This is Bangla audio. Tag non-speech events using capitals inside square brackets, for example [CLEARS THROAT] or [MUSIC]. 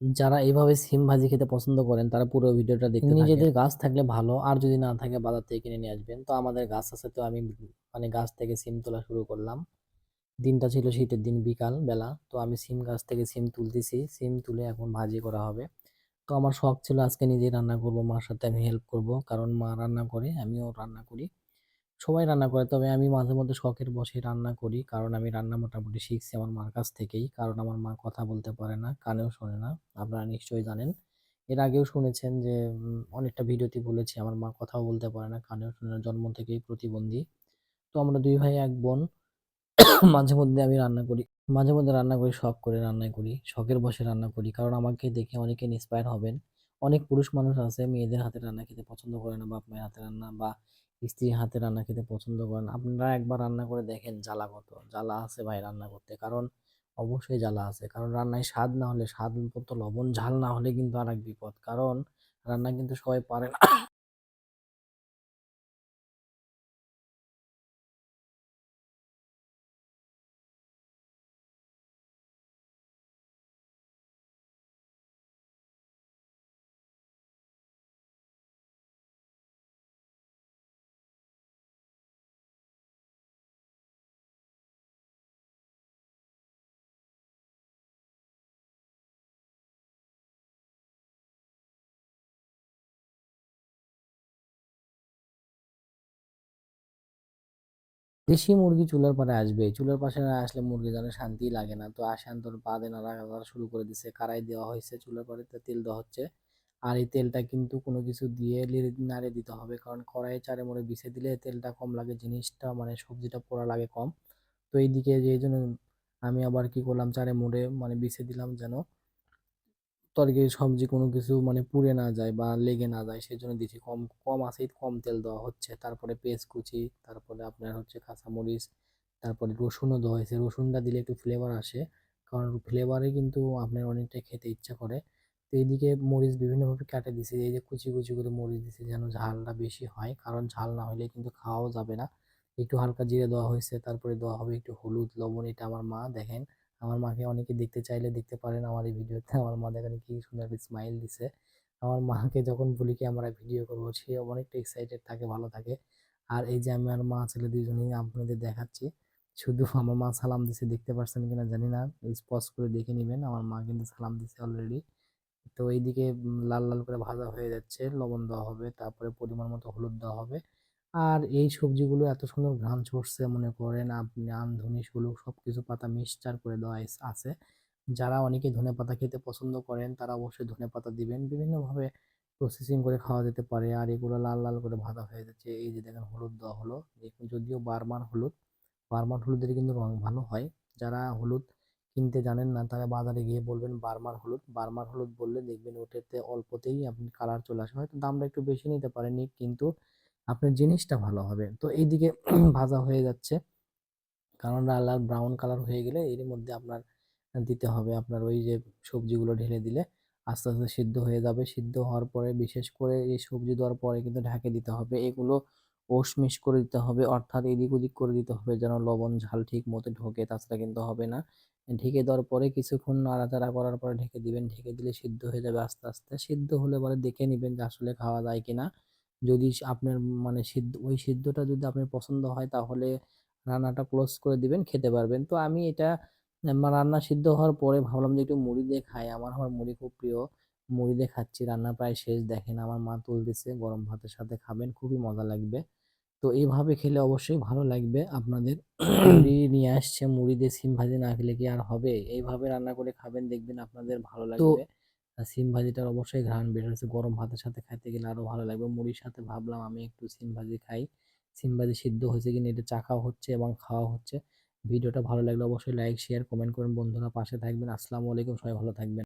যারা এভাবে সিম ভাজি খেতে পছন্দ করেন, তারা পুরো ভিডিওটা দেখতে। নিজেদের গাছ থাকলে ভালো, আর যদি না থাকে বাজার থেকে কিনে নিয়ে আসবেন। তো আমাদের গাছ আছে তো আমি মানে গাছ থেকে সিম তোলা শুরু করলাম। দিনটা ছিল শীতের দিন, বিকাল বেলা। তো আমি সিম গাছ থেকে সিম তুলতেছি। সিম তুলে এখন ভাজি করা হবে। তো আমার শখ ছিল আজকে নিজেই রান্না করব, মার সাথে আমি হেল্প করব। কারণ মা রান্না করে, আমিও রান্না করি। সবাই রান্না করে। তবে আমি মাঝে মধ্যে শখের বসে রান্না করি। কারণ আমি রান্না মোটামুটি শিখছি আমার মার কাছ থেকেই। কারণ আমার মা কথা বলতে পারে না, কানেও শোনে না। আপনারা নিশ্চয়ই জানেন। এর আগেও শুনেছেন যে অনেকটা ভিডিওতে বলেছি, আমার মা কথাও বলতে পারে না, কানেও শোনে না, জন্ম থেকেই প্রতিবন্ধী। তো আমরা দুই ভাই, এক বোন, [COUGHS] মাঝে মধ্যে আমি রান্না করি। মাঝে মধ্যে রান্না করি, শখ করে রান্না করি, শখের বসে রান্না করি। কারণ আমাকে দেখে অনেকে ইন্সপায়ার হবেন। অনেক পুরুষ মানুষ আছে, মেয়েদের হাতে রান্না খেতে পছন্দ করে না, বাপ মায়ের হাতে রান্না বা স্ত্রীর হাতে রান্না খেতে পছন্দ করেন। আপনারা একবার রান্না করে দেখেন জ্বালা কত। জ্বালা আছে ভাই রান্না করতে। কারণ অবশ্যই জ্বালা আছে। কারণ রান্নায় স্বাদ না হলে স্বাদ মতো লবণ, ঝাল না হলে কিন্তু আর এক বিপদ। কারণ রান্না কিন্তু সবাই পারে না। দেশি মুরগি চুলার পাড়ে আসবে। চুলার পাশে না আসলে মুরগি যেন শান্তি লাগে না। তো আসান তোর পা দেনা নাড়া শুরু করে দিছে। কারাই দেওয়া হয়েছে চুলার পাড়ে তেল দেওয়া হচ্ছে। আর এই তেলটা কিন্তু কোনো কিছু দিয়ে নাড়ে দিতে হবে। কারণ কড়াইয়ে চারে মোড়ে বিছে দিলে তেলটা কম লাগে, জিনিসটা মানে সবজিটা পোড়া লাগে কম। তো এইদিকে যে জন্য আমি আবার কি করলাম, চারে মোড়ে মানে বিছে দিলাম যেন তরকারি, সবজি কোনো কিছু মানে পুড়ে না যায় বা লেগে না যায় সেই জন্য দিচ্ছি। কম কম আছেই কম তেল দেওয়া হচ্ছে। তারপরে পেঁয়াজ কুচি, তারপরে আপনার হচ্ছে কাঁচামরিচ, তারপরে রসুনও দেওয়া হয়েছে। রসুনটা দিলে একটু ফ্লেভার আসে, কারণ ফ্লেভারে কিন্তু আপনার অনেকটা খেতে ইচ্ছা করে। তো এইদিকে মরিচ বিভিন্নভাবে কাটে দিছে। এই যে কুচি কুচি করে মরিচ দিছে যেন ঝালটা বেশি হয়, কারণ ঝাল না হলে কিন্তু খাওয়াও যাবে না। একটু হালকা জিরে দেওয়া হয়েছে, তারপরে দেওয়া হবে একটু হলুদ, লবণ, এটা আমার মা দেখেন। আমার মাকে অনেকে দেখতে চাইলে দেখতে পারেন আমার এই ভিডিওতে। আমার মা দেখেন কি সুন্দর স্মাইল দিছে। আমার মাকে যখন বলি কি আমরা ভিডিও করব, সে অনেকটা এক্সাইটেড থাকে, ভালো থাকে। আর এই যে আমি আর মা ছেলে দুইজনেই আপনাদের দেখাচ্ছি, শুধু আমার মা সালাম দিছে, দেখতে পারছেন কিনা জানি না। স্পষ্ট করে দেখে নেবেন, আমার মা কিন্তু সালাম দিছে অলরেডি তো এইদিকে লাল লাল করে ভাজা হয়ে যাচ্ছে, লবণ দেওয়া হবে, তারপরে পরিমাণ মতো হলুদ দেওয়া হবে। আর এই সবজিগুলো এত সুন্দর ঘ্রাণ ছড়ছে, মনে করেন আপনি আম ধনিস হলুদ সব কিছু পাতা মিক্সচার করে দেওয়া আছে। যারা অনেকে ধনে পাতা খেতে পছন্দ করেন, তারা অবশ্যই ধনে পাতা দিবেন। বিভিন্নভাবে প্রসেসিং করে খাওয়া যেতে পারে, আর এগুলো লাল লাল করে ভাজা হয়ে যাচ্ছে। এই যে দেখেন হলুদ দেওয়া হলো যদিও বারমান হলুদ বারমান হলুদের কিন্তু রং ভালো হয়। যারা হলুদ কিনতে জানেন না, তারা বাজারে গিয়ে বলবেন বার্মার হলুদ। বার্মার হলুদ বললে দেখবেন ওটাতে অল্পতেই আপনি কালার চলে আসে। হয়তো দামটা একটু বেশি নিতে পারেনি কিন্তু আপনার জিনিসটা ভালো হবে। তো এইদিকে [CLEARS THROAT] ভাজা হয়ে যাচ্ছে। কারণ লাল ব্রাউন কালার হয়ে গেলে এর মধ্যে আপনার দিতে হবে আপনার ওই যে সবজিগুলো ঢেলে দিলে আস্তে আস্তে সিদ্ধ হয়ে যাবে। সিদ্ধ হওয়ার পরে বিশেষ করে এই সবজি দেওয়ার পরে কিন্তু ঢাকে দিতে হবে। এগুলো ওশ মিশ করে দিতে হবে, অর্থাৎ এদিক ওদিক করে দিতে হবে যেন লবণ ঝাল ঠিক মতো ঢোকে, তাছাড়া কিন্তু হবে না। ঢেকে দেওয়ার পরে কিছুক্ষণ নাড়াচাড়া করার পরে ঢেকে দিবেন। ঢেকে দিলে সিদ্ধ হয়ে যাবে আস্তে আস্তে। সিদ্ধ হলে পরে দেখে নেবেন যে আসলে খাওয়া যায় কিনা। যদি আপনার মানে সিদ্ধ ওই সিদ্ধটা যদি আপনার পছন্দ হয় তাহলে রান্নাটা ক্লোজ করে দিবেন খেতে পারবেন। তো আমি এটা রান্না সিদ্ধ হওয়ার পরে ভাবলাম যে একটু মুড়ি দিয়ে খাই। আমার আমার মুড়ি খুব প্রিয়। মুড়ি দিয়ে খাচ্ছি রান্না প্রায় শেষ। দেখেন আমার মা তুলতেছে গরম ভাতের সাথে খাবেন খুবই মজা লাগবে। তো এইভাবে খেলে অবশ্যই ভালো লাগবে। আপনাদের মুড়ি নিয়ে আসছে মুড়ি দিয়ে সিম ভাজি না খেলে কি আর হবে? এইভাবে রান্না করে খাবেন দেখবেন আপনাদের ভালো লাগবে। সিম ভাজিটার অবশ্যই ঘ্রাণ বের হয়েছে গরম ভাতের সাথে খাইতে গেলে আরও ভালো লাগবে। মুড়ির সাথে ভাবলাম আমি একটু সিম ভাজি খাই। সিম ভাজি সিদ্ধ হয়েছে কিনা এটা চাখাও হচ্ছে এবং খাওয়া হচ্ছে। ভিডিওটা ভালো লাগলে অবশ্যই লাইক শেয়ার কমেন্ট করুন। বন্ধুরা পাশে থাকবেন। আসসালামু আলাইকুম। সবাই ভালো থাকবেন।